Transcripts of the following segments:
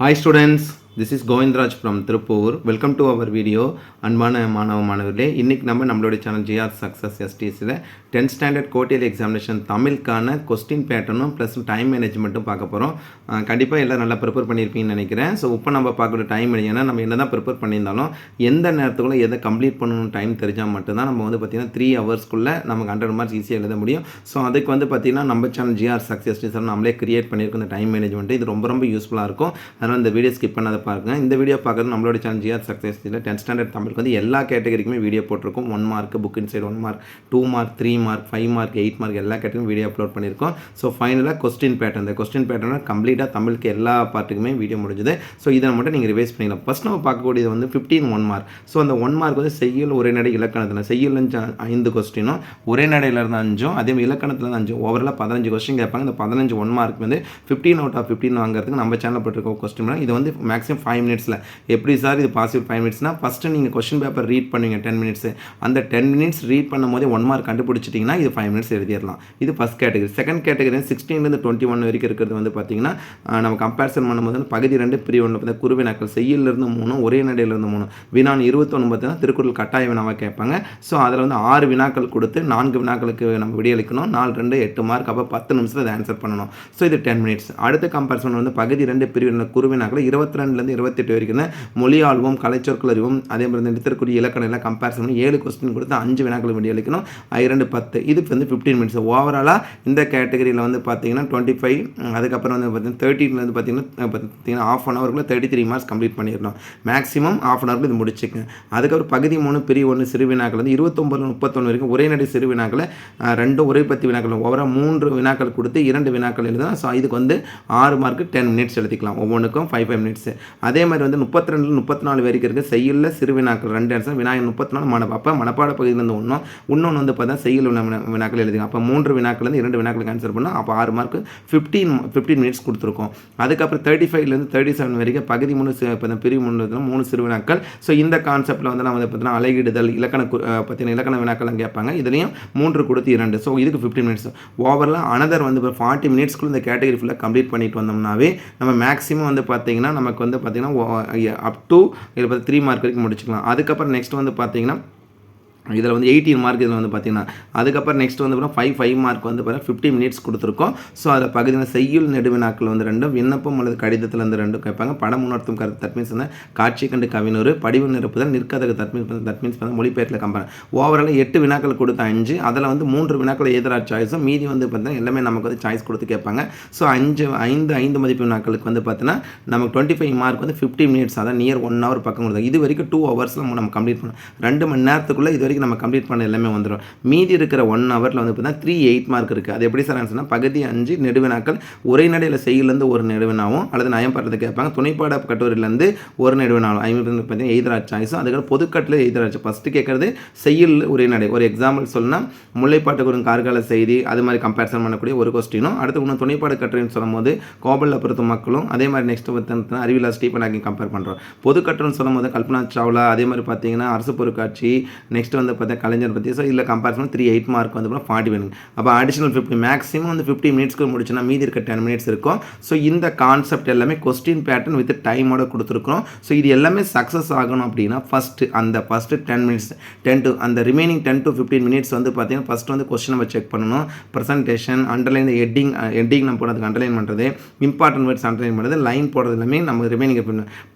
Hi students, this is Govindaraj from Tiruppur welcome to our video அன்பான மாணவ மாணவர்களே இன்றைக்கி நம்ம நம்மளுடைய சேனல் ஜிஆர் சக்ஸஸ் எஸ்டிஸில் டென்த் ஸ்டாண்டர்ட் கோட்டியல் எக்ஸாமினேஷன் தமிழுக்கான கொஸ்டின் பேட்டர்னும் ப்ளஸ் டைம் மேனேஜ்மெண்ட்டும் பார்க்க போகிறோம் கண்டிப்பாக எல்லாம் நல்லா ப்ரிப்பேர் பண்ணியிருப்பீங்கன்னு நினைக்கிறேன். ஸோ இப்போ நம்ம பார்க்குற டைம் ஏன்னா நம்ம என்ன தான் ப்ரிப்பேர் பண்ணியிருந்தாலும் எந்த நேரத்துக்குள்ளே எதை கம்ப்ளீட் பண்ணணும் டைம் தெரிஞ்சால் மட்டும்தான் நம்ம வந்து பார்த்திங்கன்னா த்ரீ ஹவர்ஸ்க்குள்ளே நமக்கு ஹண்ட்ரட் மார்க்ஸ் ஈஸியாக எழுத முடியும். ஸோ அதுக்கு வந்து பார்த்திங்கன்னா நம்ம சேனல் ஜிஆர் சக்ஸஸ் நம்மளே கிரியேட் பண்ணியிருக்கோம் இந்த டைம் மேனேஜ்மெண்ட் இது ரொம்ப ரொம்ப யூஸ்ஃபுல்லாக இருக்கும். அதனால் இந்த வீடியோ ஸ்கிப் பண்ணாத பாருங்க. இந்த வீடியோ பார்க்குறது நம்மளோட சேனல் ஜிஆர் சக்ஸஸ் இல்லை டென்த் ஸ்டாண்டர்ட் தமிழுக்கு வந்து எல்லா கேட்டகரிக்குமே வீடியோ போட்டிருக்கோம். One mark book inside one mark two mark three mark five mark eight mark எல்லா கேட்டகரியும் வீடியோ அப்லோட் பண்ணியிருக்கோம். ஸோ ஃபைனலாக கொஸ்டின் பேட்டர்ன் இந்த கொஸ்டின் பேட்டர்னா கம்ப்ளீட்டாக தமிழுக்கு எல்லா பார்ட்டுக்குமே வீடியோ முடிஞ்சுது. ஸோ இதை மட்டும் நீங்கள் ரிவைஸ் பண்ணிக்கலாம். ஃபஸ்ட் நம்ம பார்க்கக்கூடியது வந்து ஃபிஃப்டீன் ஒன் மார்க் ஸோ அந்த ஒன் மார்க் வந்து செய்யல் உரைநடை இலக்கணத்தில். செய்யல் ஐந்து கொஸ்டினும் உரைநடையில் இருந்து அஞ்சும் அதே இலக்கணத்தில் இருந்து அஞ்சும். ஓவரால் பதினஞ்சு கொஸ்டின் கேட்பாங்க. இந்த பதினஞ்சு ஒன் மார்க் வந்து ஃபிஃப்டீன் அவுட் ஆஃப் ஃபிஃப்டின் வாங்குறதுக்கு நம்ம சேனல் போட்டிருக்கோம் கொஸ்டின் இது வந்து மேக்ஸிமம் ஃபைவ் மினிட்ஸில் எப்படி சார் இது பாசிபிள் ஃபைவ் மினிட்ஸ்னால் ஃபஸ்ட்டு நீங்கள் கொஸ்டின் பேப்பர் ரீட் பண்ணுவீங்க டென் மினிட்ஸு அந்த டென் மினிட்ஸ் ரீட் பண்ணும் போதே ஒன் மார்க் கண்டுபிடிச்சிட்டிங்கன்னா இது ஃபைவ் மினிட்ஸ் எழுதிடலாம். இது ஃபஸ்ட் கேட்டகரி செகண்ட் கேட்டகரி சிக்ஸ்டீன்லேருந்து டுவெண்ட்டி ஒன் வரைக்கும் இருக்கிறது வந்து பார்த்தீங்கன்னா நம்ம கம்பேரிசன் பண்ணும்போது வந்து பகுதி ரெண்டு பிரிவு ஒன்று பார்த்தா குருவினாக்கள் செய்யிலிருந்து மூணு ஒரே நடையிலிருந்து மூணு. வினான் இருபத்தொன்று பார்த்தீங்கன்னா திருக்குறள் கட்டாய வினாவாக கேட்பாங்க. ஸோ அதில் வந்து ஆறு வினாக்கள் கொடுத்து நான்கு வினாக்களுக்கு நம்ம விடியளிக்கணும். நாலு ரெண்டு எட்டு மார்க் அப்போ பத்து நிமிஷத்தில் அதை ஆன்சர் பண்ணணும். ஸோ இது டென் மினிட்ஸ் அடுத்த கம்பேரிசன் வந்து பகுதி ரெண்டு பிரிவு குருவினாக்கள் இருபத்தி ரெண்டுலேருந்து இருபத்தெட்டு வரைக்கும் மொழி ஆழ்வும் கலைச்சொற்கள் அறிவும் அதே மாதிரி இந்த நிறுத்தக்கூடிய இலக்கணம் எல்லாம் கம்பேரிசன் பண்ணி ஏழு கொஸ்டின் கொடுத்து அஞ்சு வினாக்கள் விடியளிக்கணும் இரண்டு பத்து. இதுக்கு வந்து ஃபிஃப்டீன் மினிட்ஸ் ஓவராலாக இந்த கேட்டகரியில் வந்து பார்த்தீங்கன்னா டுவெண்ட்டி ஃபைவ் அதுக்கப்புறம் வந்து பார்த்தீங்கன்னா தேர்ட்டின்லேருந்து பார்த்தீங்கன்னா பார்த்தீங்கன்னா ஆஃப் அன் ஹவருக்குள்ள தேர்ட்டி த்ரீ மார்க்ஸ் கம்ப்ளீட் பண்ணிடணும். மேக்ஸிமம் ஆஃப் அன் ஹவருக்கு இது முடிச்சுக்கங்க. அதுக்கப்புறம் பகுதி மூணு பிரிவு ஒன்று சிறு வினாக்கள் வந்து இருபத்தொம்பது முப்பத்தொன்று வரைக்கும் ஒரே நடி சிறு வினாக்களை ரெண்டு ரெண்டும் ஒரே பத்து வினாக்கள் ஓவராக மூன்று வினாக்கள் கொடுத்து இரண்டு வினாக்கள் எழுதலாம் ஸோ இதுக்கு வந்து ஆறு மார்க்கு டென் மினிட்ஸ் எழுதிக்கலாம். ஒவ்வொன்றுக்கும் ஃபைவ் ஃபைவ் மினிட்ஸ் அதே மாதிரி வந்து முப்பத்தி ரெண்டு முப்பத்தி நாலு வரைக்கும் இருக்குது செய்யுள்ள சிறு வினாக்கள் ரெண்டு ஆன்சர் விநாயகர் முப்பத்தி நாலு மன அப்போ மனப்பாட பகுதியிலேருந்து ஒன்றும் இன்னொன்று வந்து பார்த்தா செய்யுள் வினாக்கள் எழுதுங்க. அப்போ மூன்று வினாக்கள்லேருந்து இரண்டு வினாக்களுக்கு ஆன்சர் பண்ணால் அப்போ ஆறு மார்க் ஃபிஃப்டீன் ஃபிஃப்டீன் மினிட்ஸ் கொடுத்துருக்கோம். அதுக்கப்புறம் தேர்ட்டி ஃபைவ்லேருந்து தேர்ட்டி செவன் வரைக்கும் பகுதி மூணு இப்போ பிரிவு மூணு மூணு சிறு வினாக்கள். ஸோ இந்த கான்செப்ட்டில் வந்து நம்ம வந்து பார்த்தீங்கன்னா அலகிடுதல் இலக்கண பற்றின பார்த்தீங்கன்னா இலக்கண வினாக்கள்லாம் கேட்பாங்க. இதுலேயும் மூன்று கொடுத்து இரண்டு. ஸோ இதுக்கு ஃபிஃப்டீன் மினிட்ஸ் ஓவரலாக அனதர் வந்து இப்போ ஃபார்ட்டி மினிட்ஸ்க்குள்ள இந்த கேட்டகரி ஃபுல்லாக கம்ப்ளீட் பண்ணிட்டு வந்தோம்னாவே நம்ம மேக்ஸிமம் வந்து பார்த்திங்கன்னா நமக்கு வந்து பார்த்தீங்கன்னா அப் டு இதில் பார்த்து த்ரீ மார்க் வரைக்கும் முடிச்சுக்கலாம். அதுக்கப்புறம் நெக்ஸ்ட் வந்து பார்த்தீங்கன்னா இதில் வந்து எயிட்டீன் மார்க் இதில் வந்து பார்த்தீங்கன்னா அதுக்கப்புறம் நெக்ஸ்ட் வந்து பார்த்தீங்கன்னா ஃபைவ் ஃபைவ் மார்க் வந்து பார்த்தீங்கன்னா ஃபிஃப்டி மினிட்ஸ் கொடுத்துருக்கோம். ஸோ அதை பகுதியில் செய்யுள் நெடுவினாக்கள் வந்து ரெண்டும் விண்ணப்பம் அல்லது கடிதத்தில் வந்து ரெண்டும் கேட்பாங்க. படம் உணர்த்தும் கருத்து தட் மீன்ஸ் வந்து காட்சி கண்டு கவினூர் படிவு நிரப்புதல் நிற்காதக தட் மீன்ஸ் தட் மீன்ஸ் வந்து மொழிபெயர்ப்பில் கம்பேன் ஓவரால் எட்டு வினாக்கள் கொடுத்த அஞ்சு அதில் வந்து மூன்று வினாக்கள் எதிராக சாய்ஸும் மீதி வந்து பார்த்தீங்கன்னா எல்லாமே நமக்கு வந்து சாய்ஸ் கொடுத்து கேட்பாங்க. ஸோ அஞ்சு ஐந்து ஐந்து மதிப்பு வினாக்களுக்கு வந்து பார்த்தீங்கன்னா நமக்கு டுவெண்ட்டி ஃபைவ் மார்க் வந்து ஃபிஃப்டி மினிட்ஸ் அதான் நியர் ஒன் ஹவர் பக்கம் கொடுத்தாங்க இது வரைக்கும் டூ ஹவர்ஸில் நம்ம கம்ப்ளீட் பண்ணோம். ரெண்டு மணி நேரத்துக்குள்ளே இது வரைக்கும் நம்ம கம்ப்ளீட் பண்ண எல்லாமே வந்துடும் மீதி இருக்கிற ஒன் ஹவரில் வந்து பார்த்தீங்கன்னா த்ரீ எயிட் மார்க் இருக்குது அது எப்படி சார் ஆன்சர்னா பகுதி அஞ்சு நெடுவினாக்கள் ஒரே நடையில் ஒரு நெடுவினாவும் அல்லது நயம் படுறது கேட்பாங்க. துணைப்பாட கட்டுரையிலேருந்து ஒரு நெடுவினாவும். ஐம்பது பார்த்தீங்கன்னா எய்தரா சாய்ஸும் அதுக்கப்புறம் பொதுக்கட்டில் எய்தரா ஃபஸ்ட்டு கேட்குறது செய்யுள் ஒரே நடை. ஒரு எக்ஸாம்பிள் சொல்லணும்னா முல்லைப்பாட்டு ஒரு கார்கால செய்தி அது மாதிரி கம்பேரிசன் பண்ணக்கூடிய ஒரு கொஸ்டினும் அடுத்து இன்னும் துணைப்பாடு கட்டுரைன்னு சொல்லும்போது கோபலில் பொறுத்த மக்களும் அதே மாதிரி நெக்ஸ்ட் பார்த்தீங்கன்னா அறிவிலா ஸ்டீபன் ஆக்கி கம்பேர் பண்ணுறோம் பொதுக்கட்டுரைன்னு சொல்லும்போது கல்பனா சாவ்லா அதே மாதிரி பார்த்தீங்கன்னா அரசு பொருட்காட்சி நெக்ஸ்ட் வந்து பார்த்தா கலைஞர் பற்றி. ஸோ இல்லை கம்பேரிசன் த்ரீ எயிட் மார்க் வந்து ஃபார்ட்டி வேணுங்க அப்போ அடிஷனல் ஃபிஃப்டி மேக்ஸிமம் வந்து ஃபிஃப்டி மினிட்ஸ்க்கு முடிச்சுன்னா மீதி இருக்க டென் மினிட்ஸ் இருக்கும். ஸோ இந்த கான்செப்ட் எல்லாமே கொஸ்டின் பேட்டர்ன் வித் டைமோட கொடுத்துருக்குறோம். ஸோ இது எல்லாமே சக்ஸஸ் ஆகணும் அப்படின்னா ஃபஸ்ட்டு அந்த first ten minutes ten to அந்த remaining ten to fifteen minutes வந்து பார்த்தீங்கன்னா ஃபஸ்ட்டு வந்து கொஸ்டின் நம்ம செக் பண்ணணும். ப்ரெசன்டேஷன் அண்டர்லைன் ஹெட்டிங் ஹெட்டிங் நம்ம போடுறதுக்கு அண்டர்லைன் பண்ணுறது இம்பார்ட்டன்ட் வேர்ட்ஸ் அண்டர்லைன் பண்ணுறது லைன் போடுறது எல்லாமே நம்ம ரிமைனிங்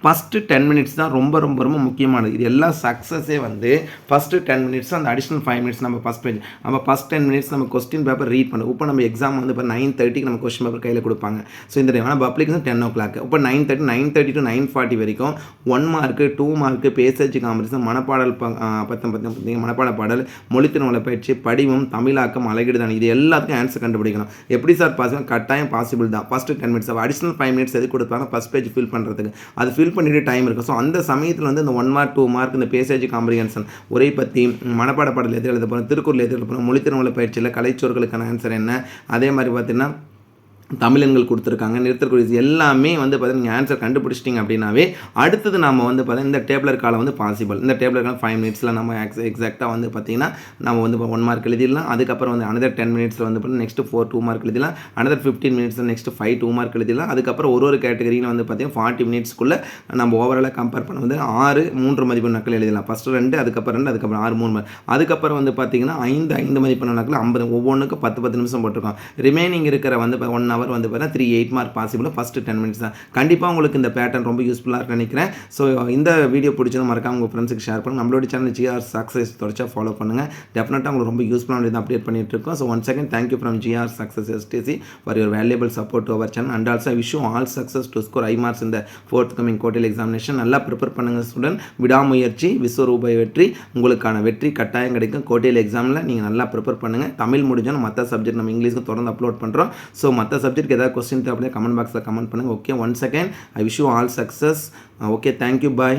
ஃபஸ்ட்டு டென் மினிட்ஸ் தான் ரொம்ப ரொம்ப ரொம்ப முக்கியமானது. இது எல்லா சக்ஸஸே வந்து ஃபஸ்ட்டு டென் மினிட்ஸ் அந்த அடிஷனல் ஃபைவ் மினிட்ஸ் நம்ம ஃபஸ்ட் பேஜ் நம்ம ஃபஸ்ட் டென் மினிட்ஸ் நம்ம கொஸ்டின் பேப்பர் ரீட் பண்ணுவோம் இப்போ நம்ம எக்ஸாம் வந்து இப்போ நைன் தேர்ட்டிக்கு நம்ம கொஸ்டின் பேப்பர் கையில் கொடுப்பாங்க. ஸோ இந்த டைம் ஆனால் பப்ளிக் வந்து டென் ஓ கிளாக் இப்போ nine thirty nine thirty to nine forty வரைக்கும் one mark two mark passage comprehension மனப்பாடல் ப- பத்தம் பத்தம் பார்த்தீங்கன்னா மனப்பாட பாடல் மொழித்திறன் பயிற்சி படிவம் தமிழாக்கம் அழகிடுதான் இது எல்லாத்துக்கும் ஆன்சர் கண்டுபிடிக்கணும். எப்படி சார் பாசிபிள் கட்டாயம் பாசிபிள் தான். First ten minutes additional five minutes எது கொடுப்பாங்க? ஃபஸ்ட் பேஜ் ஃபில் பண்ணுறதுக்கு அது ஃபில் பண்ணிட்டு டைம் இருக்கும் ஸோ அந்த சமயத்தில் வந்து இந்த ஒன் மார்க் டூ மார்க் இந்த பேசேஜ் காம்ப்ரிஹென்ஷன் உரை பற்றி மனப்பாட பாடல் எது எழுத போகிறோம் திருக்குறள் எது எழுத போகிறோம் மொழித்திறமலை பயிற்சியில் கலைச்சோர்களுக்கான ஆன்சர் என்ன? அதே மாதிரி பார்த்திங்கன்னா தமிழன்கள் கொடுத்துருக்காங்க நிறுத்தற்குரிய எல்லாமே வந்து பார்த்தீங்கன்னா நீங்கள் ஆன்சர் கண்டுபிடிச்சிட்டிங்க அப்படின்னாவே அடுத்தது நம்ம வந்து பார்த்தீங்கன்னா இந்த டேப்லர் காலம் வந்து பாசிபிள் இந்த டேப்லர் காலம் ஃபைவ் மினிட்ஸில் நம்ம எக்ஸ் எக்ஸாக்டாக வந்து பார்த்தீங்கன்னா நம்ம வந்து ஒன் மார்க் எழுதிடலாம். அதுக்கப்புறம் வந்து அனதர் டென் மினிட்ஸில் வந்து பார்த்தீங்கன்னா நெக்ஸ்ட் ஃபோர் டூ மார்க் எழுதிடலாம். அனதர் ஃபிஃப்டீன் மினிட்ஸில் நெக்ஸ்ட் ஃபைவ் டூ மார்க் எழுதிடலாம். அதுக்கப்புறம் ஒரு ஒரு கேட்டகரியில் வந்து பார்த்தீங்கன்னா ஃபார்ட்டி மினிட்ஸ்க்குள்ளே நம்ம ஓவராலாக கம்பேர் பண்ண வந்து ஆறு மூன்று மதிப்பெண் நாட்கள் எழுதலாம். ஃபஸ்ட்டு ரெண்டு அதுக்கப்புறம் ரெண்டு அதுக்கப்புறம் ஆறு மூணு மணி அதுக்கப்புறம் வந்து பார்த்தீங்கன்னா ஐந்து ஐந்து மதிப்பெண் நாட்கள் ஐம்பது ஒவ்வொன்றுக்கும் பத்து பத்து நிமிஷம் போட்டிருக்கோம். ரிமைனிங் இருக்கிற வந்து ஒன் ஹவர் வந்து பார்த்தீங்கன்னா three eight mark possible first ten minutes தான். கண்டிப்பாக உங்களுக்கு இந்த பேட்டர்ன் ரொம்ப யூஸ்ஃபுல்லாக நினைக்கிறேன். ஸோ இந்த வீடியோ பிடிச்சதும் மறக்காம உங்கள் ஃப்ரெண்ட்ஸுக்கு ஷேர் பண்ணுங்க. நம்மளோட சேனல் ஜிஆர் சக்ஸஸ் தொடர்ச்சியாக ஃபாலோ பண்ணுங்கள் டெஃபினட்டாக உங்களுக்கு ரொம்ப யூஸ்ஃபுல்லான இது அப்டேட் பண்ணிட்டு இருக்கோம். So one second thank you from GR success STC for your valuable support to our channel and also wish all success to score high marks இந்த ஃபோர்த் கமிங் கோட்டில் எக்ஸாமினேஷன் நல்லா ப்ரிப்பேர் பண்ணுங்கள் ஸ்டூடெண்ட் விடாமுயற்சி விஸ்வரூபாய் வெற்றி. உங்களுக்கான வெற்றி கட்டாயம் கிடைக்கும். கோட்டையில் எக்ஸாமில் நீங்கள் நல்லா ப்ரிப்பேர் பண்ணுங்கள் தமிழ் முடிஞ்சாலும் மற்ற சப்ஜெக்ட் நம்ம இங்கிலீஷ்க்கு தொடர்ந்து அப்லோட் பண்ணுறோம் ஸோ மற்ற சப்ஜெக்ட் சப்ஜெக்ட் ஏதாவது கொஸ்டின் தேவைப்படுது கமெண்ட் பாக்ஸில் கமெண்ட் பண்ணுங்கள் okay one second I wish you all success okay thank you bye